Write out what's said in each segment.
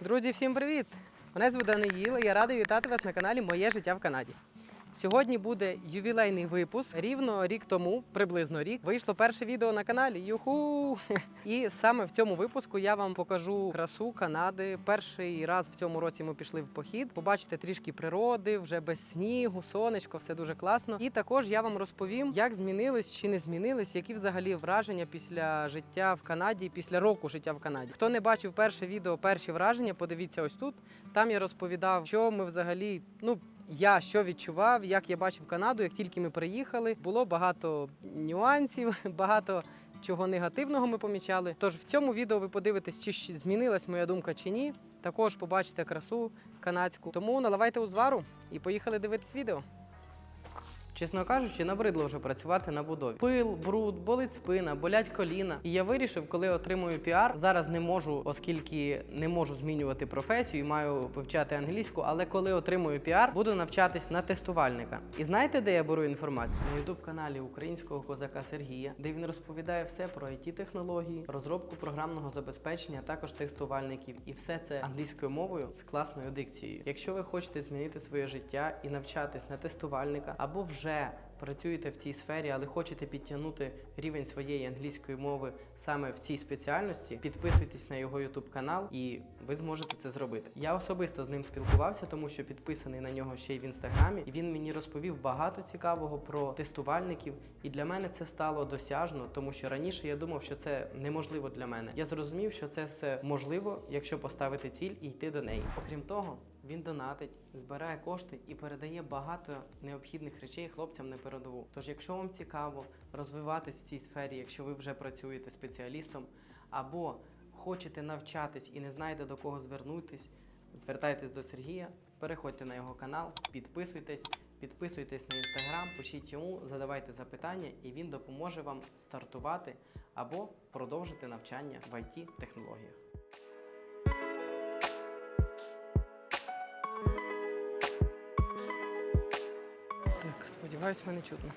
Друзі, всім привіт! Мене звуть Даниїла. я радий вітати вас на каналі Моє життя в Канаді. Сьогодні буде ювілейний випуск. Рівно рік тому, приблизно рік, вийшло перше відео на каналі. Юху! І саме в цьому випуску я вам покажу красу Канади. Перший раз в цьому році ми пішли в похід. Побачите трішки природи, вже без снігу, сонечко, все дуже класно. І також я вам розповім, як змінились чи не змінились, які взагалі враження після життя в Канаді, після року життя в Канаді. Хто не бачив перше відео, перші враження, подивіться ось тут. Там я розповідав, що ми взагалі, ну. Я що відчував, як я бачив Канаду, як тільки ми приїхали, було багато нюансів, багато чого негативного ми помічали. Тож в цьому відео ви подивитесь, чи змінилась моя думка чи ні. Також побачите красу канадську. Тому наливайте узвару і поїхали дивитись відео. Чесно кажучи, набридло вже працювати на будові. Пил, бруд, болить спина, болять коліна. І я вирішив, коли отримую піар. Зараз не можу, оскільки не можу змінювати професію, і маю вивчати англійську. Але коли отримую піар, буду навчатись на тестувальника. І знаєте, де я беру інформацію? На ютуб каналі українського козака Сергія, де він розповідає все про it технології, розробку програмного забезпечення, також тестувальників. І все це англійською мовою з класною дикцією. Якщо ви хочете змінити своє життя і навчатись на тестувальника або вже працюєте в цій сфері, але хочете підтягнути рівень своєї англійської мови саме в цій спеціальності, підписуйтесь на його YouTube канал і ви зможете це зробити. Я особисто з ним спілкувався, тому що підписаний на нього ще й в інстаграмі. І він мені розповів багато цікавого про тестувальників. І для мене це стало досяжно, тому що раніше я думав, що це неможливо для мене. Я зрозумів, що це все можливо, якщо поставити ціль і йти до неї. Окрім того. Він донатить, збирає кошти і передає багато необхідних речей хлопцям на передову. Тож, якщо вам цікаво розвиватись в цій сфері, якщо ви вже працюєте спеціалістом, або хочете навчатись і не знаєте до кого звернутись, звертайтесь до Сергія, переходьте на його канал, підписуйтесь, підписуйтесь на інстаграм, пишіть йому, задавайте запитання, і він допоможе вам стартувати або продовжити навчання в it технологіях. Сподіваюсь, мене чутно.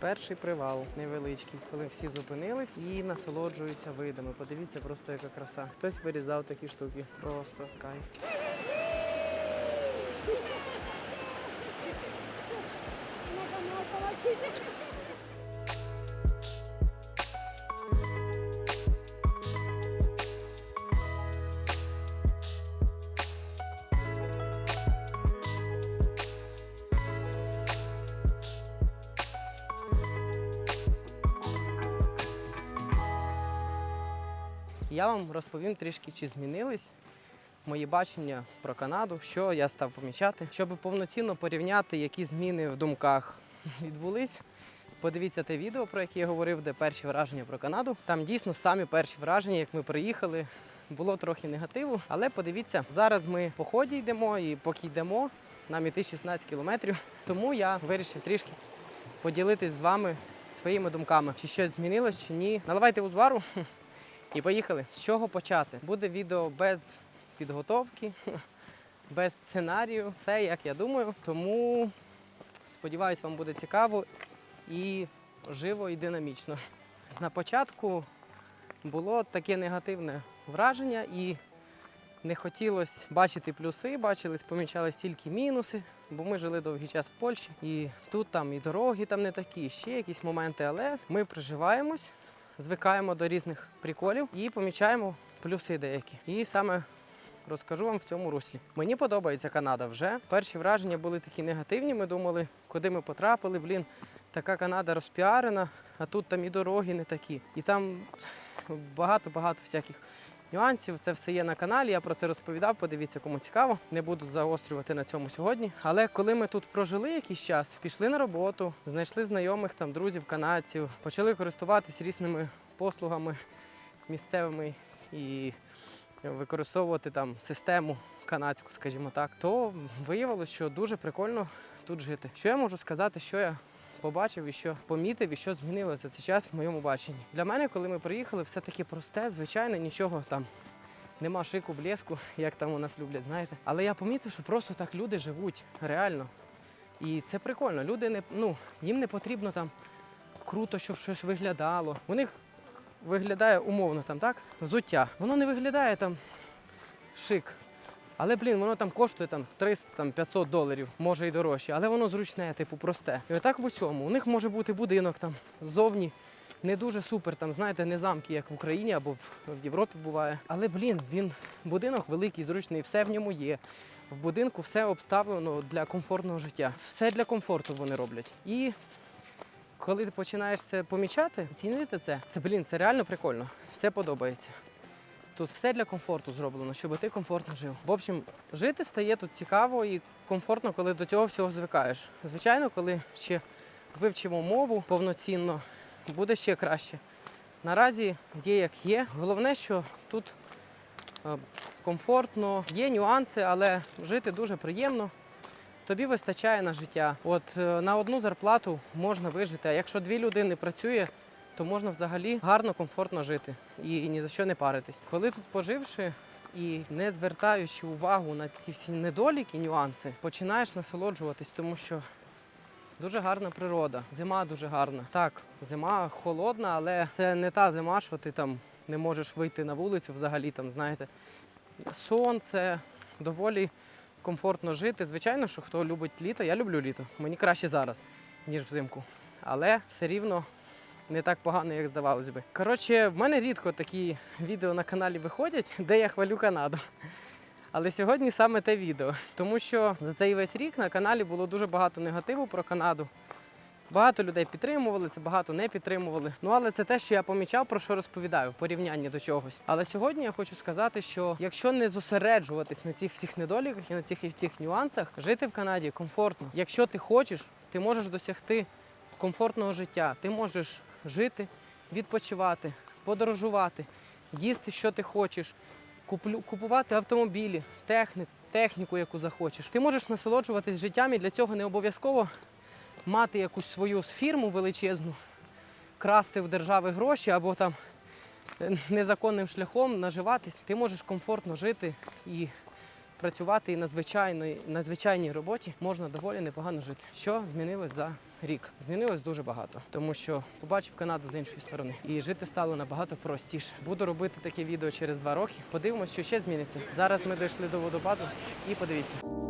Перший привал невеличкий, коли всі зупинились і насолоджуються видами. Подивіться просто яка краса. Хтось вирізав такі штуки. Просто кайф. Я вам розповім трішки, чи змінились мої бачення про Канаду, що я став помічати, щоб повноцінно порівняти, які зміни в думках відбулись. Подивіться те відео, про яке я говорив, де перші враження про Канаду. Там дійсно самі перші враження, як ми приїхали. Було трохи негативу, але подивіться, зараз ми по ході йдемо і поки йдемо, нам іти 16 кілометрів. Тому я вирішив трішки поділитись з вами своїми думками, чи щось змінилось, чи ні. Наливайте узвару. І поїхали. З чого почати? Буде відео без підготовки, без сценарію. Все як я думаю. Тому сподіваюсь, вам буде цікаво і живо і динамічно. На початку було таке негативне враження і не хотілося бачити плюси, бачились, помічались тільки мінуси, бо ми жили довгий час в Польщі. І тут там і дороги там не такі, ще якісь моменти, але ми приживаємось звикаємо до різних приколів і помічаємо плюси деякі. І саме розкажу вам в цьому руслі. Мені подобається Канада вже. Перші враження були такі негативні. Ми думали, куди ми потрапили. Блін, така Канада розпіарена, а тут там і дороги не такі. І там багато-багато всяких. Нюансів, це все є на каналі. Я про це розповідав. Подивіться, кому цікаво. Не буду заострювати на цьому сьогодні. Але коли ми тут прожили якийсь час, пішли на роботу, знайшли знайомих там друзів, канадців, почали користуватись різними послугами місцевими і використовувати там систему канадську, скажімо так, то виявилося, що дуже прикольно тут жити. Що я можу сказати, що я побачив і що помітив, і що змінилося цей час в моєму баченні. Для мене, коли ми приїхали, все таки просте, звичайне, нічого там. Нема шику, блеску, як там у нас люблять, знаєте. Але я помітив, що просто так люди живуть реально. І це прикольно. Люди не ну їм не потрібно там круто, щоб щось виглядало. У них виглядає умовно там, так? Взуття. Воно не виглядає там шик. Але, блін, воно там коштує там 300 там, 500 доларів, може і дорожче, але воно зручне, типу, просте. І отак в усьому. У них може бути будинок там ззовні. Не дуже супер, там, знаєте, не замки, як в Україні або в, Європі буває. Але, блін, він будинок великий, зручний, все в ньому є. В будинку все обставлено для комфортного життя. Все для комфорту вони роблять. І коли ти починаєш це помічати, цінити це, це блін, це реально прикольно. Це подобається. Тут все для комфорту зроблено, щоб ти комфортно жив. В общем, жити стає тут цікаво і комфортно, коли до цього всього звикаєш. Звичайно, коли ще вивчимо мову повноцінно, буде ще краще. Наразі є як є. Головне, що тут е, комфортно, є нюанси, але жити дуже приємно. Тобі вистачає на життя. От е, на одну зарплату можна вижити. А якщо дві людини працює, то можна взагалі гарно, комфортно жити і, ні за що не паритись. Коли тут поживши і не звертаючи увагу на ці всі недоліки, нюанси, починаєш насолоджуватись, тому що дуже гарна природа. Зима дуже гарна. Так, зима холодна, але це не та зима, що ти там не можеш вийти на вулицю взагалі. Там, знаєте, сонце доволі комфортно жити. Звичайно, що хто любить літо, я люблю літо. Мені краще зараз, ніж взимку. Але все рівно не так погано, як здавалось би. Коротше, в мене рідко такі відео на каналі виходять, де я хвалю Канаду. Але сьогодні саме те відео, тому що за цей весь рік на каналі було дуже багато негативу про Канаду. Багато людей підтримували це, багато не підтримували. Ну але це те, що я помічав, про що розповідаю в порівнянні до чогось. Але сьогодні я хочу сказати, що якщо не зосереджуватись на цих всіх недоліках і на цих і всіх нюансах, жити в Канаді комфортно. Якщо ти хочеш, ти можеш досягти комфортного життя. Ти можеш жити, відпочивати, подорожувати, їсти, що ти хочеш, купувати автомобілі, техні, техніку, яку захочеш. Ти можеш насолоджуватись життям і для цього не обов'язково мати якусь свою фірму величезну, красти в держави гроші або там е, незаконним шляхом наживатись. Ти можеш комфортно жити і працювати і на звичайної на звичайній роботі можна доволі непогано жити. Що змінилось за рік? Змінилось дуже багато, тому що побачив Канаду з іншої сторони, і жити стало набагато простіше. Буду робити таке відео через два роки. Подивимось, що ще зміниться. Зараз ми дійшли до водопаду і подивіться.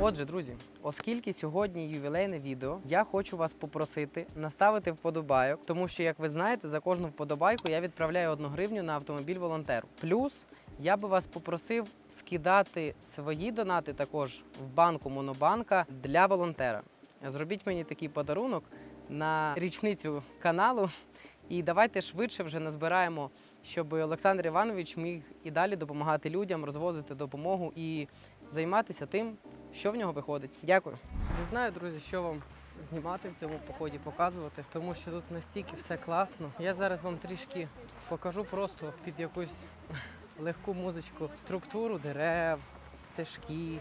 Отже, друзі, оскільки сьогодні ювілейне відео, я хочу вас попросити наставити вподобайок, тому що, як ви знаєте, за кожну вподобайку я відправляю одну гривню на автомобіль волонтеру. Плюс я би вас попросив скидати свої донати також в банку Монобанка для волонтера. Зробіть мені такий подарунок на річницю каналу. І давайте швидше вже назбираємо, щоб Олександр Іванович міг і далі допомагати людям, розвозити допомогу і займатися тим, що в нього виходить. Дякую. Не знаю, друзі, що вам знімати в цьому поході, показувати, тому що тут настільки все класно. Я зараз вам трішки покажу просто під якусь легку музичку структуру дерев, стежки,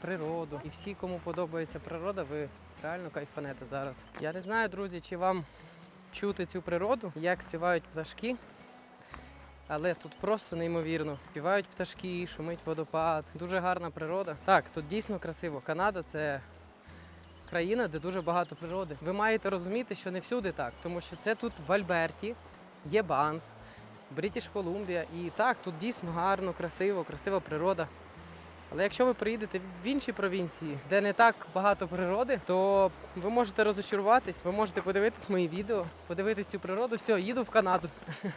природу. І всі, кому подобається природа, ви реально кайфанете зараз. Я не знаю, друзі, чи вам чути цю природу, як співають пташки. Але тут просто неймовірно. Співають пташки, шумить водопад. Дуже гарна природа. Так, тут дійсно красиво. Канада це країна, де дуже багато природи. Ви маєте розуміти, що не всюди так, тому що це тут в Альберті, є Банф, Брітіш Колумбія. І так, тут дійсно гарно, красиво, красива природа. Але якщо ви приїдете в інші провінції, де не так багато природи, то ви можете розочаруватись, ви можете подивитись мої відео, подивитись цю природу. Все, їду в Канаду.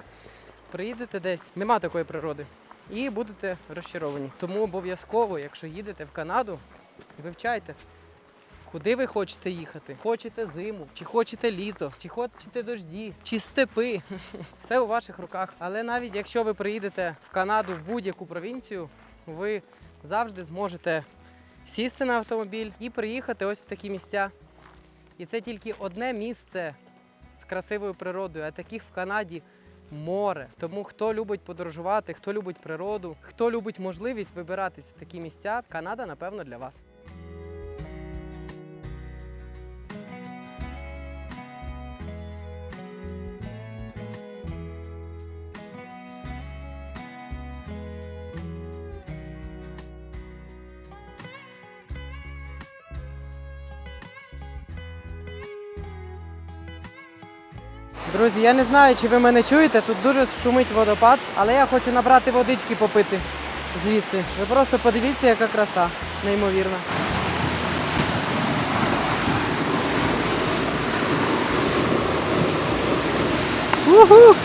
Приїдете десь, нема такої природи, і будете розчаровані. Тому обов'язково, якщо їдете в Канаду, вивчайте, куди ви хочете їхати. Хочете зиму, чи хочете літо, чи хочете дожді, чи степи. Все у ваших руках. Але навіть якщо ви приїдете в Канаду в будь-яку провінцію, ви завжди зможете сісти на автомобіль і приїхати ось в такі місця. І це тільки одне місце з красивою природою, а таких в Канаді море. Тому хто любить подорожувати, хто любить природу, хто любить можливість вибиратись в такі місця, Канада, напевно, для вас. Друзі, я не знаю, чи ви мене чуєте. Тут дуже шумить водопад, але я хочу набрати водички попити звідси. Ви просто подивіться, яка краса, неймовірна. Уху!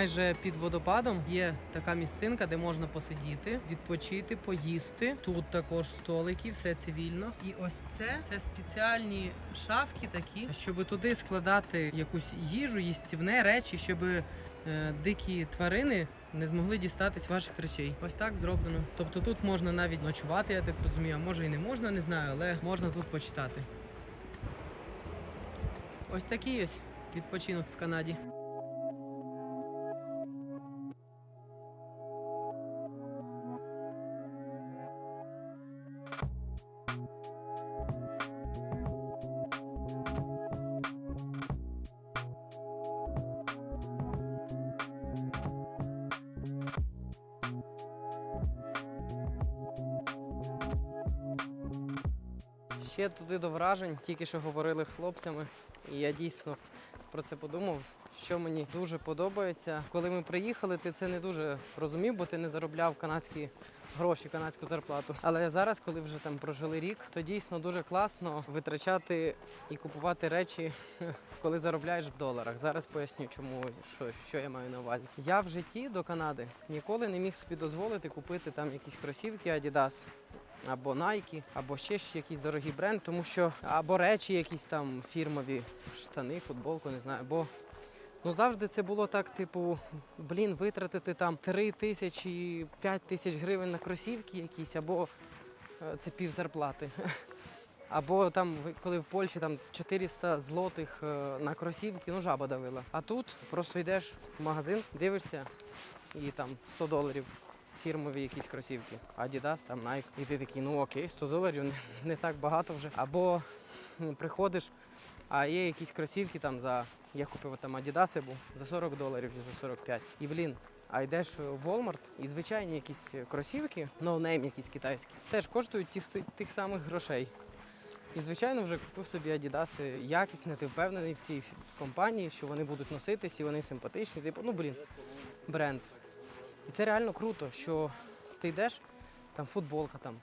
Майже під водопадом є така місцинка, де можна посидіти, відпочити, поїсти. Тут також столики, все цивільно. І ось це це спеціальні шафки такі, щоб туди складати якусь їжу, їстівне речі, щоб е, дикі тварини не змогли дістатись ваших речей. Ось так зроблено. Тобто тут можна навіть ночувати, я так розумію, може і не можна, не знаю, але можна тут почитати. Ось такий ось відпочинок в Канаді. Ще туди до вражень, тільки що говорили хлопцями, і я дійсно про це подумав. Що мені дуже подобається, коли ми приїхали, ти це не дуже розумів, бо ти не заробляв канадські гроші, канадську зарплату. Але зараз, коли вже там прожили рік, то дійсно дуже класно витрачати і купувати речі, коли заробляєш в доларах. Зараз поясню, чому що, що я маю на увазі. Я в житті до Канади ніколи не міг собі дозволити купити там якісь кросівки Adidas або Nike, або ще ж якийсь дорогий бренд, тому що або речі, якісь там фірмові штани, футболку, не знаю. Бо ну завжди це було так, типу, блін, витратити там 3 тисячі, 5 тисяч гривень на кросівки якісь, або е, це пів зарплати. Або там, коли в Польщі там 400 злотих е, на кросівки, ну жаба давила. А тут просто йдеш в магазин, дивишся, і там 100 доларів фірмові якісь кросівки. Adidas, там Nike. І ти такий, ну окей, 100 доларів не, не так багато вже. Або ну, приходиш, а є якісь кросівки там за. Я купив там Adidas був за 40 доларів чи за 45. І блін. А йдеш в Walmart і звичайні якісь кросівки, ноунейм якісь китайські, теж коштують ті, тих самих грошей. І звичайно вже купив собі Adidas якісне, ти впевнений в цій в компанії, що вони будуть носитись і вони симпатичні. Типу, ну блін, бренд. І це реально круто, що ти йдеш, там футболка там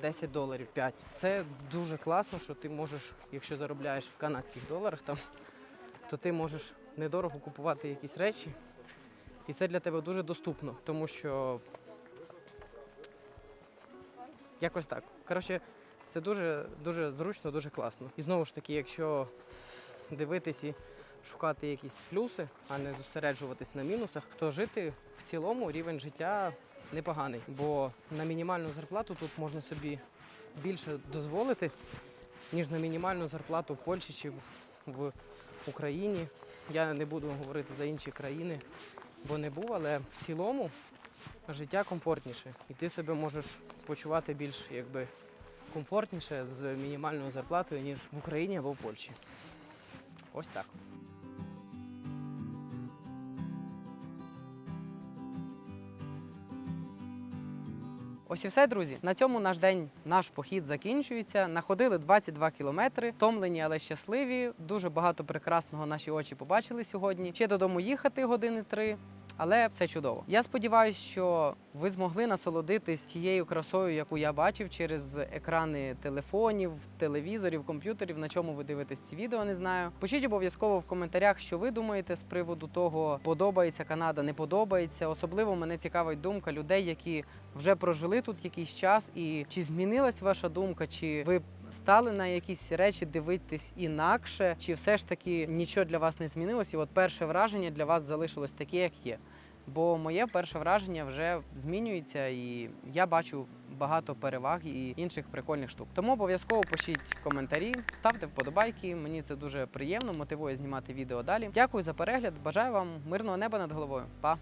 10 доларів, 5. Це дуже класно, що ти можеш, якщо заробляєш в канадських доларах, там, то ти можеш недорого купувати якісь речі. І це для тебе дуже доступно, тому що якось так. Коротше, це дуже, дуже зручно, дуже класно. І знову ж таки, якщо дивитись і шукати якісь плюси, а не зосереджуватись на мінусах, то жити в цілому рівень життя непоганий. Бо на мінімальну зарплату тут можна собі більше дозволити, ніж на мінімальну зарплату в Польщі чи в, Україні. Я не буду говорити за інші країни, бо не був, але в цілому життя комфортніше. І ти себе можеш почувати більш якби комфортніше з мінімальною зарплатою, ніж в Україні або в Польщі. Ось так. Ось і все, друзі. На цьому наш день, наш похід закінчується. Находили 22 кілометри, втомлені, але щасливі. Дуже багато прекрасного наші очі побачили сьогодні. Ще додому їхати години три. Але все чудово. Я сподіваюся, що ви змогли насолодитись тією красою, яку я бачив через екрани телефонів, телевізорів, комп'ютерів, на чому ви дивитесь ці відео, не знаю. Пишіть обов'язково в коментарях, що ви думаєте з приводу того, подобається Канада, не подобається. Особливо мене цікавить думка людей, які вже прожили тут якийсь час, і чи змінилась ваша думка, чи ви стали на якісь речі дивитись інакше, чи все ж таки нічого для вас не змінилось, і от перше враження для вас залишилось таке, як є. Бо моє перше враження вже змінюється, і я бачу багато переваг і інших прикольних штук. Тому обов'язково пишіть коментарі, ставте вподобайки. Мені це дуже приємно, мотивує знімати відео далі. Дякую за перегляд. Бажаю вам мирного неба над головою. Па!